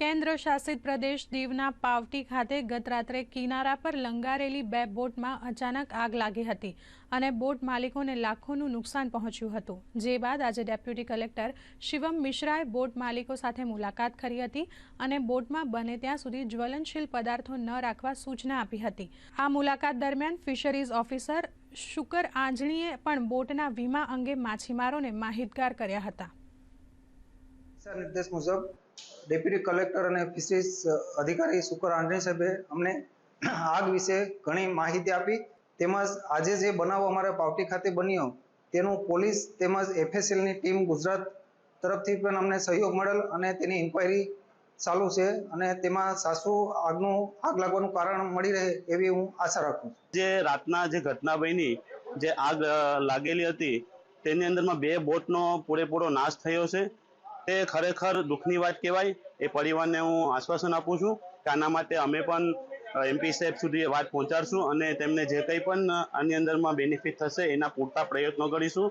કેન્દ્ર શાસિત પ્રદેશ દીવના પાવટી ખાતે ગત રાત્રે કિનારા પર લંગારેલી બે બોટમાં અચાનક આગ લાગી હતી અને બોટ માલિકોને લાખોનું નુકસાન પહોંચ્યું હતું. જે બાદ આજે ડેપ્યુટી કલેક્ટર શિવમ મિશ્રાએ બોટ માલિકો સાથે મુલાકાત કરી હતી અને બોટમાં બને ત્યાં સુધી જ્વલનશીલ પદાર્થો ન રાખવા સૂચના આપી હતી. આ મુલાકાત દરમિયાન ફિશરીઝ ઓફિસર શુકર આંજણીએ પણ બોટના વીમા અંગે માછીમારોને માહિતગાર કર્યા હતા. ડેપ્યુટી કલેક્ટર અને ફિશરીઝ અધિકારી શુકર આંજણી સાહેબે અમને આગ વિશે ઘણી માહિતી આપી. તેમજ આજે જે બનાવ અમારા પાવટી ખાતે બન્યો, તેનું પોલીસ તેમજ એફએસએલની ટીમ ગુજરાત તરફથી પણ અમને સહયોગ મળેલ અને તેની ઇન્ક્વાયરી ચાલુ છે અને તેમાં સાસુ આગનું આગ લાગવાનું કારણ મળી રહે એવી હું આશા રાખું જે રાતના જે ઘટના બની, જે આગ લાગેલી હતી, તેની અંદરમાં બે બોટનો પૂરેપૂરો નાશ થયો છે. તે ખરેખર દુઃખની વાત કહેવાય, એ પરિવારને હું આશ્વાસન આપું છું કે આના માટે અમે પણ એમપી સાહેબ સુધી વાત પહોંચાડશું અને તેમને જે કંઈ પણ આની અંદરમાં બેનિફિટ થશે એના પૂરતા પ્રયત્નો કરીશું.